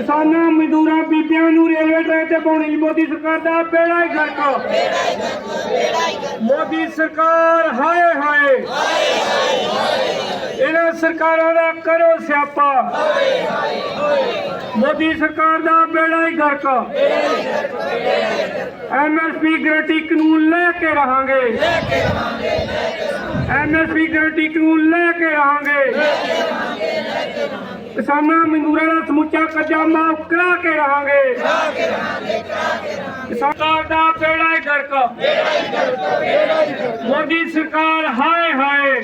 ਕਿਸਾਨਾਂ, ਮਜ਼ਦੂਰਾਂ, ਬੀਬੀਆਂ ਨੂੰ ਰੇਲਵੇ ਟਰੈਕ ਤੇ ਪਾਉਣੀ ਮੋਦੀ ਸਰਕਾਰ ਦਾ ਬੇੜਾ ਹੀ ਗਰਕ। ਮੋਦੀ ਸਰਕਾਰ, ਹਾਏ ਹਾਏ। ਇਹਨਾਂ ਸਰਕਾਰਾਂ ਦਾ ਕਰੋ ਸਿਆਪਾ। ਮੋਦੀ ਸਰਕਾਰ ਦਾ ਬੇੜਾ ਹੀ ਗਰਕ। ਐਮਐਸਪੀ ਗਰੰਟੀ ਕਾਨੂੰਨ ਲੈ ਕੇ ਰਹਾਂਗੇ। ਐਮਐਸਪੀ ਗਰੰਟੀ ਕਾਨੂੰਨ ਲੈ ਕੇ ਰਹਾਂਗੇ। ਕਿਸਾਨਾਂ ਮਜ਼ਦੂਰਾਂ ਦਾ ਸਮੁੱਚਾ ਕਰਜ਼ਾ ਮਾਫ ਕਰਾ ਕੇ ਰਹਾਂਗੇ। ਸਰਕਾਰ ਦਾ ਬੇੜਾ ਹੀ ਗਰਕ ਮੋਦੀ ਸਰਕਾਰ ਹਾਏ ਹਾਏ।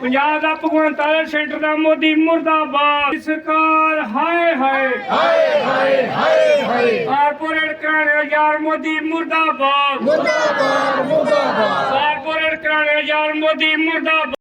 ਪੰਜਾਬ ਦਾ ਭਗਵੰਤ ਮਾਨ ਸੈਂਟਰ ਦਾ ਮੋਦੀ ਮੁਰਦਾਬਾਦ। ਸਰਕਾਰ ਹਾਏ ਹਾਏ। ਹਾਏ ਹਾਏ ਹਾਏ ਕਾਰਪੋਰੇਟ ਕਰਾਣੇ ਯਾਰ ਮੋਦੀ ਮੁਰਦਾਬਾਦ। ਮੁਰਦਾਬਾਦ ਮੁਰਦਾਬਾਦ। ਕਾਰਪੋਰੇਟ ਕਰਾਣੇ ਯਾਰ ਮੋਦੀ ਮੁਰਦਾਬਾਦ।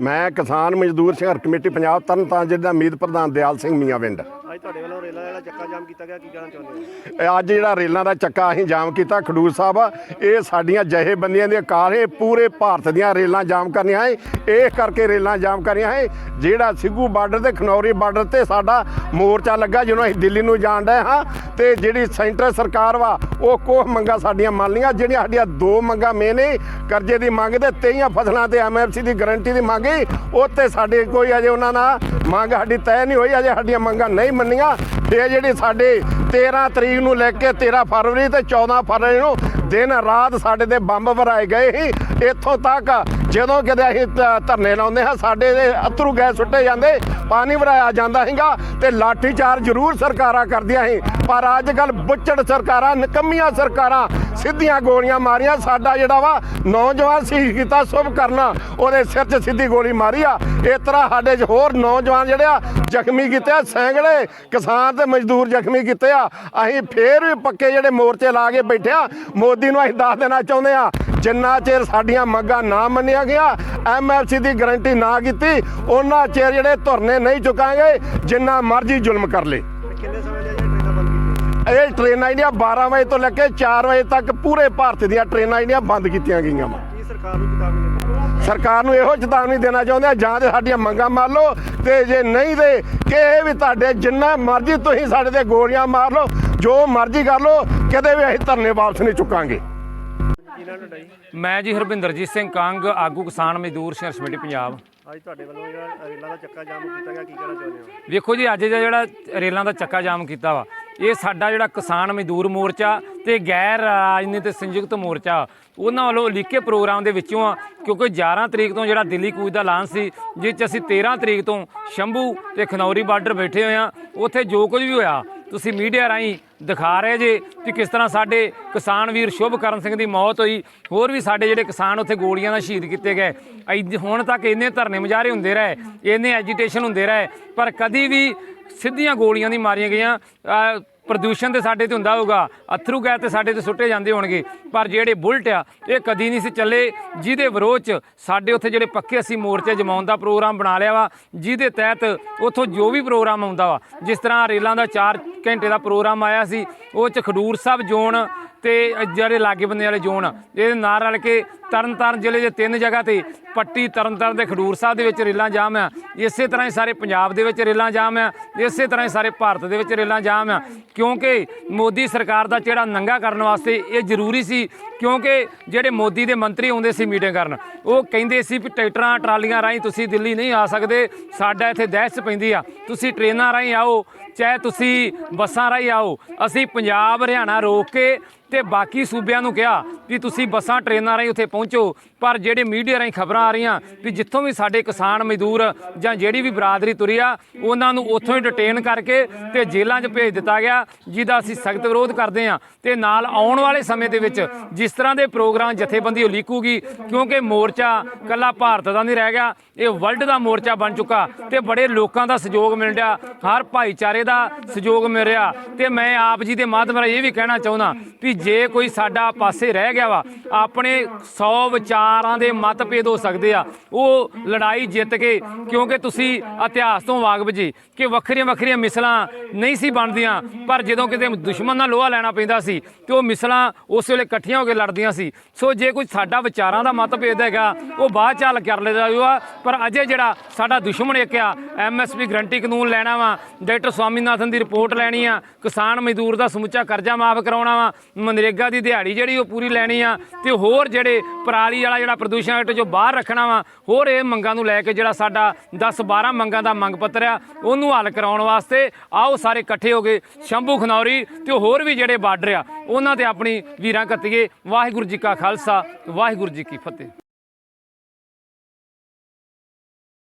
ਮੈਂ ਕਿਸਾਨ ਮਜ਼ਦੂਰ ਸੰਘਰਸ਼ ਕਮੇਟੀ ਪੰਜਾਬ ਤਰਨਤਾਰਨ ਜ਼ਿਲ੍ਹੇ ਦਾ ਮੀਤ ਪ੍ਰਧਾਨ ਦਿਆਲ ਸਿੰਘ ਮੀਆਂਵਿੰਡ ਅੱਜ ਤੁਹਾਡੇ ਵੱਲੋਂ ਰੇਲਾ ਜਿਹੜਾ ਚੱਕਾ ਜਾਮ ਕੀਤਾ ਗਿਆ, ਕੀ ਕਹਿਣਾ ਚਾਹੁੰਦੇ ਹੋ? ਇਹ ਅੱਜ ਜਿਹੜਾ ਰੇਲਾਂ ਦਾ ਚੱਕਾ ਅਸੀਂ ਜਾਮ ਕੀਤਾ, ਖਡੂਰ ਸਾਹਿਬ, ਇਹ ਸਾਡੀਆਂ ਜਥੇਬੰਦੀਆਂ ਦੀਆਂ ਕਾਰ ਪੂਰੇ ਭਾਰਤ ਦੀਆਂ ਰੇਲਾਂ ਜਾਮ ਕਰਨੀਆਂ ਹੈ, ਇਹ ਕਰਕੇ ਰੇਲਾਂ ਜਾਮ ਕਰਨੀਆਂ ਹੈ, ਜਿਹੜਾ ਸਿੱਗੂ ਬਾਰਡਰ ਤੇ, ਖਨੌਰੀ ਬਾਰਡਰ ਤੇ ਸਾਡਾ ਮੋਰਚਾ ਲੱਗਾ, ਜਿਹਨੂੰ ਅਸੀਂ ਦਿੱਲੀ ਨੂੰ ਜਾਣ ਡਏ ਹਾਂ, ਤੇ ਜਿਹੜੀ ਸੈਂਟਰ ਸਰਕਾਰ ਵਾ, ਉਹ ਕੋਹ ਮੰਗਾ ਸਾਡੀਆਂ ਮੰਨ ਲਈਆਂ, ਜਿਹੜੀਆਂ ਸਾਡੀਆਂ ਦੋ ਮੰਗਾ ਮੇਨ ਨੇ, ਕਰਜ਼ੇ ਦੀ ਮੰਗ ਤੇ ਤੇਈਆਂ ਫਸਲਾਂ ਤੇ ਐਮਐਫਸੀ ਦੀ ਗਾਰੰਟੀ ਦੀ ਮੰਗ ਸੀ ਉਹ ਤੇ ਸਾਡੇ ਕੋਈ ਅਜੇ ਉਹਨਾਂ ਨਾਲ ਮੰਗ ਸਾਡੀ ਤੈਅ ਨਹੀਂ ਹੋਈ, ਅਜੇ ਸਾਡੀਆਂ ਮੰਗਾਂ ਨਹੀਂ ਮੰਨ ਮੰਨੀਆਂ ਇਹ ਜਿਹੜੀ ਸਾਡੇ 13 ਤਰੀਕ ਨੂੰ ਲੈ ਕੇ 13 ਫਰਵਰੀ ਤੇ 14 ਫਰਵਰੀ ਨੂੰ ਦਿਨ ਰਾਤ ਸਾਡੇ ਤੇ ਬੰਬ ਵਰਾਏ ਗਏ ਸੀ। ਇੱਥੋਂ ਤੱਕ ਜਦੋਂ ਕਿਤੇ ਅਸੀਂ ਧ- ਧਰਨੇ ਲਾਉਂਦੇ ਹਾਂ, ਸਾਡੇ ਦੇ ਅਥਰੂ ਗੈਸ ਸੁੱਟੇ ਜਾਂਦੇ, ਪਾਣੀ ਵਰਾਇਆ ਜਾਂਦਾ ਹੈਗਾ ਤੇ ਲਾਠੀ ਚਾਰ ਜ਼ਰੂਰ ਸਰਕਾਰਾਂ ਕਰਦੀਆਂ ਸੀ। ਪਰ ਅੱਜ ਕੱਲ ਬੁੱਚੜ ਸਰਕਾਰਾਂ, ਨਿਕੰਮੀਆਂ ਸਰਕਾਰਾਂ ਸਿੱਧੀਆਂ ਗੋਲੀਆਂ ਮਾਰੀਆਂ। ਸਾਡਾ ਜਿਹੜਾ ਵਾ, ਨੌਜਵਾਨ ਸੀ ਕੀਤਾ ਸੁਭ ਕਰਨਾ, ਉਹਦੇ ਸਿਰ 'ਚ ਸਿੱਧੀ ਗੋਲੀ ਮਾਰੀ ਆ। ਇਸ ਤਰ੍ਹਾਂ ਸਾਡੇ 'ਚ ਹੋਰ ਨੌਜਵਾਨ ਜਿਹੜੇ ਆ, ਜ਼ਖਮੀ ਕੀਤੇ ਆ, ਸੈਂਕੜੇ ਕਿਸਾਨ ਤੇ ਮਜ਼ਦੂਰ ਜ਼ਖਮੀ ਕੀਤੇ ਆ। ਅਸੀਂ ਫੇਰ ਵੀ ਪੱਕੇ ਜਿਹੜੇ ਮੋਰਚੇ ਲਾ ਕੇ ਬੈਠੇ ਆ, ਮੋਦੀ ਨੂੰ ਅਸੀਂ ਦੱਸ ਦੇਣਾ ਚਾਹੁੰਦੇ ਆ, ਜਿੰਨਾ ਚਿਰ ਸਾਡੀਆਂ ਮੰਗਾਂ ਨਾ ਮੰਨੀਆਂ ਗਿਆ। ਐਮਐਫਸੀ ਦੀ ਗਾਰੰਟੀ ਨਾ ਕੀਤੀ। ਉਹਨਾਂ ਚਿਰ ਜਿਹੜੇ ਧਰਨੇ ਨਹੀਂ ਚੁਕਾਂਗੇ ਜਿੰਨਾ ਮਰਜ਼ੀ ਜ਼ੁਲਮ ਕਰ ਲੇ। ਇਹ ਟ੍ਰੇਨਾਂ ਜਿਹੜੀਆਂ 12 ਵਜੇ ਤੋਂ ਲੈ ਕੇ 4 ਵਜੇ ਤੱਕ ਪੂਰੇ ਭਾਰਤ ਦੀਆਂ ਟ੍ਰੇਨਾਂ ਜਿਹੜੀਆਂ ਬੰਦ ਕੀਤੀਆਂ ਗਈਆਂ ਵਾ। ਸਰਕਾਰ ਨੂੰ ਇਹੋ ਚੇਤਾਵਨੀ ਦੇਣਾ ਚਾਹੁੰਦੇ ਆ ਜਾਂ ਤੇ ਸਾਡੀਆਂ ਮੰਗਾਂ ਮੰਨ ਲਓ ਤੇ ਜੇ ਨਹੀਂ ਤੇ ਕਿ ਇਹ ਵੀ ਤੁਹਾਡੇ ਜਿੰਨਾ ਮਰਜ਼ੀ ਤੁਸੀਂ ਸਾਡੇ ਤੇ ਗੋਲੀਆਂ ਮਾਰ ਲਓ ਜੋ ਮਰਜ਼ੀ ਕਰ ਲਓ ਕਦੇ ਵੀ ਅਸੀਂ ਧਰਨੇ ਵਾਪਸ ਨਹੀਂ ਚੁੱਕਾਂਗੇ। ਕੀ ਨਾਮ ਤੁਹਾਡਾ ਜੀ? ਮੈਂ ਜੀ ਹਰਵਿੰਦਰਜੀਤ ਸਿੰਘ ਕੰਗ ਆਗੂ ਕਿਸਾਨ ਮਜ਼ਦੂਰ ਸੰਘਰਸ਼ ਕਮੇਟੀ ਪੰਜਾਬ। ਅੱਜ ਤੁਹਾਡੇ ਵੱਲੋਂ ਜਿਹੜਾ ਰੇਲਾ ਦਾ ਚੱਕਾ ਜਾਮ ਕੀਤਾ ਗਿਆ ਕੀ ਕਹਿਣਾ ਚਾਹੁੰਦੇ ਹੋ? ਵੇਖੋ ਜੀ ਅੱਜ ਦਾ ਜਿਹੜਾ ਰੇਲਾਂ ਦਾ ਚੱਕਾ ਜਾਮ ਕੀਤਾ ਵਾ ਇਹ ਸਾਡਾ ਜਿਹੜਾ ਕਿਸਾਨ ਮਜ਼ਦੂਰ ਮੋਰਚਾ ਤੇ ਗੈਰ ਰਾਜਨੀਤਿਕ ਸੰਯੁਕਤ ਮੋਰਚਾ ਉਹਨਾਂ ਵੱਲੋਂ ਲਿਖੇ ਪ੍ਰੋਗਰਾਮ ਦੇ ਵਿੱਚੋਂ ਆ ਕਿਉਂਕਿ 11 ਤਰੀਕ ਤੋਂ ਜਿਹੜਾ ਦਿੱਲੀ ਕੂਚ ਦਾ ਐਲਾਨ ਸੀ ਜਿਸ 'ਚ ਅਸੀਂ 13 ਤਰੀਕ ਤੋਂ ਸ਼ੰਭੂ ਤੇ ਖਨੌਰੀ ਬਾਰਡਰ ਬੈਠੇ ਹੋਏ ਆ ਉੱਥੇ ਜੋ ਕੁਝ ਵੀ ਹੋਇਆ ਤੁਸੀਂ ਮੀਡੀਆ ਰਾਹੀਂ ਦਿਖਾ ਰਹੇ ਜੇ ਕਿ ਕਿਸ ਤਰ੍ਹਾਂ ਸਾਡੇ ਕਿਸਾਨ ਵੀਰ ਸ਼ੁਭਕਰਨ ਸਿੰਘ ਦੀ ਮੌਤ ਹੋਈ, ਹੋਰ ਵੀ ਸਾਡੇ ਜਿਹੜੇ ਕਿਸਾਨ ਉੱਥੇ ਗੋਲੀਆਂ ਨਾਲ ਸ਼ਹੀਦ ਕੀਤੇ ਗਏ। ਐ- ਹੁਣ ਤੱਕ ਇੰਨੇ ਧਰਨੇ ਮੁਜ਼ਾਹਰੇ ਹੁੰਦੇ ਰਹੇ, ਇੰਨੇ ਐਜੀਟੇਸ਼ਨ ਹੁੰਦੇ ਰਹੇ, ਪਰ ਕਦੀ ਵੀ ਸਿੱਧੀਆਂ ਗੋਲੀਆਂ ਨਹੀਂ ਮਾਰੀਆਂ ਗਈਆਂ। ਪ੍ਰਦੂਸ਼ਣ ਤੇ ਸਾਡੇ ਤੇ ਹੁੰਦਾ ਹੋਊਗਾ, ਅਥਰੂ ਗੈਸ ਤੇ ਸਾਡੇ ਤੇ ਸੁੱਟੇ ਜਾਂਦੇ ਹੋਣਗੇ, ਪਰ ਜਿਹੜੇ ਬੁਲਟ ਆ, ਇਹ ਕਦੀ ਨਹੀਂ ਸੀ ਚੱਲੇ, ਜਿਹਦੇ ਵਿਰੋਧ ਚ ਸਾਡੇ ਉੱਥੇ ਜਿਹੜੇ ਪੱਕੇ ਅਸੀਂ ਮੋਰਚੇ ਜਮਾਉਣ ਦਾ ਪ੍ਰੋਗਰਾਮ ਬਣਾ ਲਿਆ ਵਾ, ਜਿਹਦੇ ਤਹਿਤ ਉੱਥੋਂ ਜੋ ਵੀ ਪ੍ਰੋਗਰਾਮ ਆਉਂਦਾ ਵਾ, ਜਿਸ ਤਰ੍ਹਾਂ ਰੇਲਾਂ ਦਾ 4 ਘੰਟੇ ਦਾ ਪ੍ਰੋਗਰਾਮ ਆਇਆ ਸੀ, ਉਹ ਚ ਖਡੂਰ ਸਾਹਿਬ ਜ਼ੋਨ ਤੇ ਜਿਹੜੇ ਲਾਗੇ ਬੰਦੇ ਵਾਲੇ ਜ਼ੋਨ ਇਹਦੇ ਨਾਲ ਰਲ ਕੇ ਤਰਨਤਾਰਨ ਜ਼ਿਲ੍ਹੇ ਦੇ ਤਿੰਨ ਜਗ੍ਹਾ ਤੇ ਪੱਟੀ ਤਰਨਤਾਰਨ ਦੇ ਖਡੂਰ ਸਾਹਿਬ ਦੇ ਵਿੱਚ ਰੇਲਾਂ ਜਾਮ ਆ, ਇਸੇ ਤਰ੍ਹਾਂ ਹੀ ਸਾਰੇ ਪੰਜਾਬ ਦੇ ਵਿੱਚ ਰੇਲਾਂ ਜਾਮ ਆ, ਇਸੇ ਤਰ੍ਹਾਂ ਹੀ ਸਾਰੇ ਭਾਰਤ ਦੇ ਵਿੱਚ ਰੇਲਾਂ ਜਾਮ ਆ। ਕਿਉਂਕਿ ਮੋਦੀ ਸਰਕਾਰ ਦਾ ਜਿਹੜਾ ਨੰਗਾ ਕਰਨ ਵਾਸਤੇ ਇਹ ਜ਼ਰੂਰੀ ਸੀ, ਕਿਉਂਕਿ ਜਿਹੜੇ ਮੋਦੀ ਦੇ ਮੰਤਰੀ ਆਉਂਦੇ ਸੀ ਮੀਟਿੰਗ ਕਰਨ, ਉਹ ਕਹਿੰਦੇ ਸੀ ਵੀ ਟਰੈਕਟਰਾਂ, ਟਰਾਲੀਆਂ ਰਾਹੀਂ ਤੁਸੀਂ ਦਿੱਲੀ ਨਹੀਂ ਆ ਸਕਦੇ, ਸਾਡਾ ਇੱਥੇ ਦਹਿਸ਼ਤ ਪੈਂਦੀ ਆ। ਤੁਸੀਂ ਟ੍ਰੇਨਾਂ ਰਾਹੀਂ ਆਓ, ਚਾਹੇ ਤੁਸੀਂ ਬੱਸਾਂ ਰਾਹੀਂ ਆਓ, ਅਸੀਂ ਪੰਜਾਬ, ਹਰਿਆਣਾ ਰੋਕ ਕੇ ਤੇ ਬਾਕੀ ਸੂਬਿਆਂ ਨੂੰ ਕਿਹਾ ਵੀ ਤੁਸੀਂ ਬੱਸਾਂ, ਟ੍ਰੇਨਾਂ ਰਾਹੀਂ ਉੱਥੇ ਪਹੁੰਚੋ। ਪਰ ਜਿਹੜੇ ਮੀਡੀਆ ਰਾਹੀਂ ਖਬਰਾਂ ਆ ਰਹੀਆਂ ਵੀ ਜਿੱਥੋਂ ਵੀ ਸਾਡੇ ਕਿਸਾਨ ਮਜ਼ਦੂਰ ਜਾਂ ਜਿਹੜੀ ਵੀ ਬਰਾਦਰੀ ਤੁਰੀ ਆ, ਉਹਨਾਂ ਨੂੰ ਉੱਥੋਂ ਹੀ ਡਿਟੇਨ ਕਰਕੇ ਤੇ ਜੇਲ੍ਹਾਂ 'ਚ ਭੇਜ ਦਿੱਤਾ ਗਿਆ, ਜਿਹਦਾ ਅਸੀਂ ਸਖਤ ਵਿਰੋਧ ਕਰਦੇ ਹਾਂ। ਤੇ ਨਾਲ ਆਉਣ ਵਾਲੇ ਸਮੇਂ ਦੇ ਵਿੱਚ ਜਿਸ ਤਰ੍ਹਾਂ ਦੇ ਪ੍ਰੋਗਰਾਮ ਜਥੇਬੰਦੀ ਉਲੀਕੂਗੀ ਕਿਉਂਕਿ ਮੋਰਚਾ ਕੱਲਾ ਭਾਰਤ ਦਾ ਨਹੀਂ ਰਹਿ ਗਿਆ, ਇਹ ਵਰਲਡ ਦਾ ਮੋਰਚਾ ਬਣ ਚੁੱਕਾ ਤੇ ਬੜੇ ਲੋਕਾਂ ਦਾ ਸਹਿਯੋਗ ਮਿਲ ਰਿਹਾ, ਹਰ ਭਾਈਚਾਰੇ ਦਾ ਸਹਿਯੋਗ ਮਿਲ ਰਿਹਾ। ਤੇ ਮੈਂ ਆਪ ਜੀ ਦੇ ਮਾਧਿਅਮ ਰਾਹੀਂ ਇਹ ਵੀ ਕਹਿਣਾ ਚਾਹੁੰਦਾ ਵੀ ਜੇ ਕੋਈ ਸਾਡਾ ਪਾਸੇ ਰਹਿ ਗਿਆ ਵਾ, ਆਪਣੇ 100 ਵਿਚਾਰਾਂ ਦੇ ਮਤਭੇਦ ਹੋ ਸਕਦੇ ਆ। ਉਹ ਲੜਾਈ ਜਿੱਤ ਕੇ, ਕਿਉਂਕਿ ਤੁਸੀਂ ਇਤਿਹਾਸ ਤੋਂ ਵਾਕਫ ਜੀ ਕਿ ਵੱਖਰੀਆਂ ਵੱਖਰੀਆਂ ਮਿਸਲਾਂ ਨਹੀਂ ਸੀ ਬਣਦੀਆਂ, ਪਰ ਜਦੋਂ ਕਿਤੇ ਦੁਸ਼ਮਣ ਨਾਲ ਲੋਹਾ ਲੈਣਾ ਪੈਂਦਾ ਸੀ ਤੇ ਉਹ ਮਿਸਲਾਂ ਉਸ ਵੇਲੇ ਇਕੱਠੀਆਂ ਹੋ ਕੇ ਲੜਦੀਆਂ ਸੀ। ਸੋ ਜੇ ਕੋਈ ਸਾਡਾ ਵਿਚਾਰਾਂ ਦਾ ਮਤਭੇਦ ਹੈਗਾ, ਉਹ ਬਾਅਦ ਚੱਲ ਕਰ ਲੈਦਾ ਹੋਊਗਾ ਪਰ ਅਜੇ ਜਿਹੜਾ ਸਾਡਾ ਦੁਸ਼ਮਣ ਇੱਕ ਆ ਐਮਐਸਪੀ ਗਰੰਟੀ ਕਾਨੂੰਨ ਲੈਣਾ ਵਾ, ਡਾਕਟਰ ਸਵਾਮੀਨਾਥਨ ਦੀ ਰਿਪੋਰਟ ਲੈਣੀ ਆ, ਕਿਸਾਨ ਮਜ਼ਦੂਰ ਦਾ ਸਮੁੱਚਾ ਕਰਜ਼ਾ ਮਾਫ ਕਰਾਉਣਾ ਵਾ ਮਨਰੇਗਾ ਦੀ ਦਿਹਾੜੀ ਜਿਹੜੀ ਉਹ ਪੂਰੀ ਲੈਣੀ ਆ ਤੇ ਹੋਰ ਜਿਹੜੇ ਪਰਾਲੀ ਵਾਲਾ ਜਿਹੜਾ ਪ੍ਰਦੂਸ਼ਣ ਐਕਟ ਜੋ ਬਾਹਰ ਰੱਖਣਾ ਵਾ, ਹੋਰ ਇਹ ਮੰਗਾਂ ਨੂੰ ਲੈ ਕੇ ਜਿਹੜਾ ਸਾਡਾ 10 12 ਮੰਗਾਂ ਦਾ ਮੰਗ ਪੱਤਰ ਆ, ਉਹਨੂੰ ਹੱਲ ਕਰਾਉਣ ਵਾਸਤੇ ਆਓ ਸਾਰੇ ਇਕੱਠੇ ਹੋ ਗਏ ਸ਼ੰਭੂ ਖਨੌਰੀ ਤੇ ਹੋਰ ਵੀ ਜਿਹੜੇ ਬਾਰਡਰ ਆ, ਉਹਨਾਂ ਤੇ ਆਪਣੀ ਵੀਰਾਂ ਕੱਤੀਏ ਵਾਹਿਗੁਰੂ ਜੀ ਕਾ ਖਾਲਸਾ, ਵਾਹਿਗੁਰੂ ਜੀ ਕੀ ਫਤਿਹ।